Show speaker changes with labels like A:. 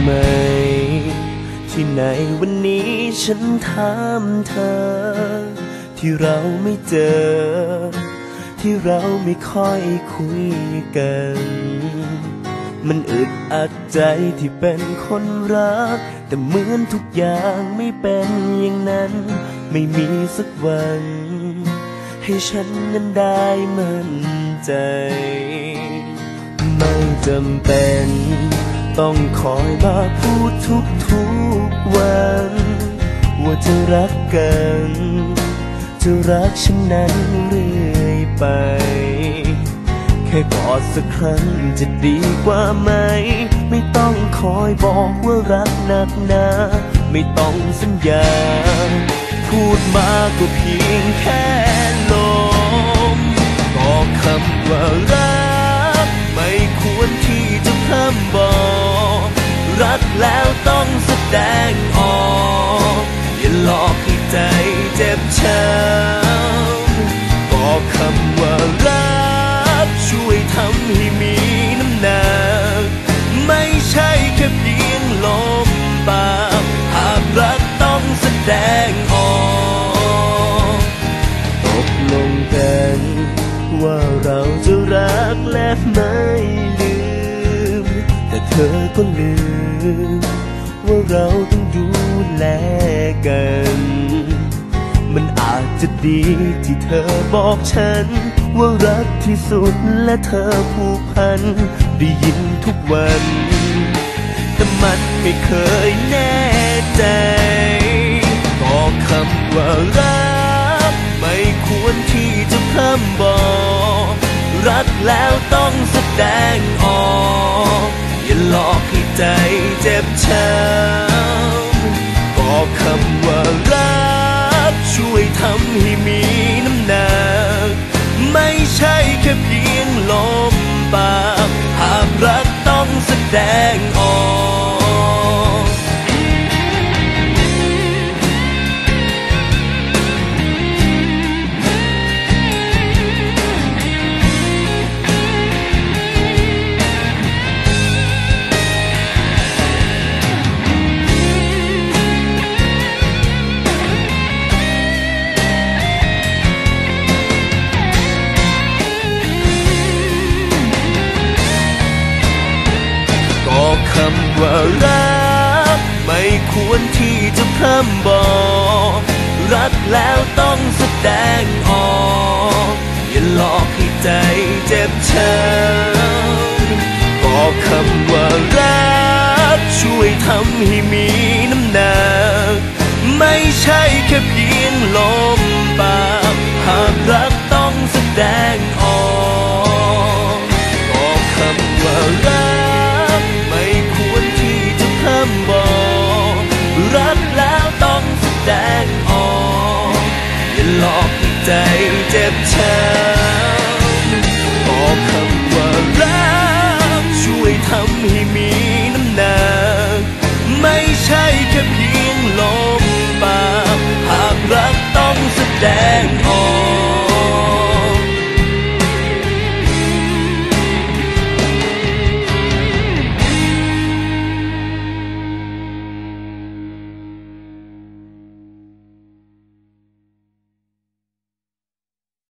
A: ได้ไหม ที่ไหนวันนี้ฉันถามเธอ ที่เราไม่เจอ ที่เราไม่ค่อยคุยกัน มันอึดอัดใจที่เป็นคนรัก แต่เหมือนทุกอย่างไม่เป็นอย่างนั้น ไม่มีสักวัน ให้ฉันนั้นได้มั่นใจ ไม่จำเป็น ต้องคอยมาพูดทุกทุกๆวัน ว่าจะรักกัน จะรักฉันนั้นเรื่อยไป แค่กอดสักครั้งจะดีกว่าไหม ไม่ต้องคอยบอกว่ารักหนักหนา ไม่ต้องสัญญา พูดมาก็เพียงแค่ลมก็คำว่ารัก รักแล้วต้องแสดงออกอย่าหลอกให้ใจเจ็บช้ำก็คำว่ารักช่วยทำให้มีน้ำหนักไม่ใช่แค่เพียงลมปากหากรักต้องแสดงออกตกลงกันว่าเราจะรักและไม่ลืม แต่เธอก็ลืม ว่าเราต้องดูแลกัน มันอาจจะดีที่เธอบอกฉัน ว่ารักที่สุดและเธอผูกพัน ได้ยินทุกวัน แต่มันไม่เคยแน่ใจบอกคำว่ารัก ไม่ควรที่จะพร่ำบอก รักแล้วต้องแสดง บช้ำก็คำว่ารักช่วยทำให้มีน้ำหนัก ไม่ใช่แค่เพียงลมปาก ว่ารัก ไม่ควรที่จะพร่ำบอก รักแล้วต้องแสดงออก อย่าหลอกให้ใจเจ็บช้ำก็คำว่ารัก ช่วยทำให้มีน้ำหนัก ไม่ใช่แค่เพียงลม tell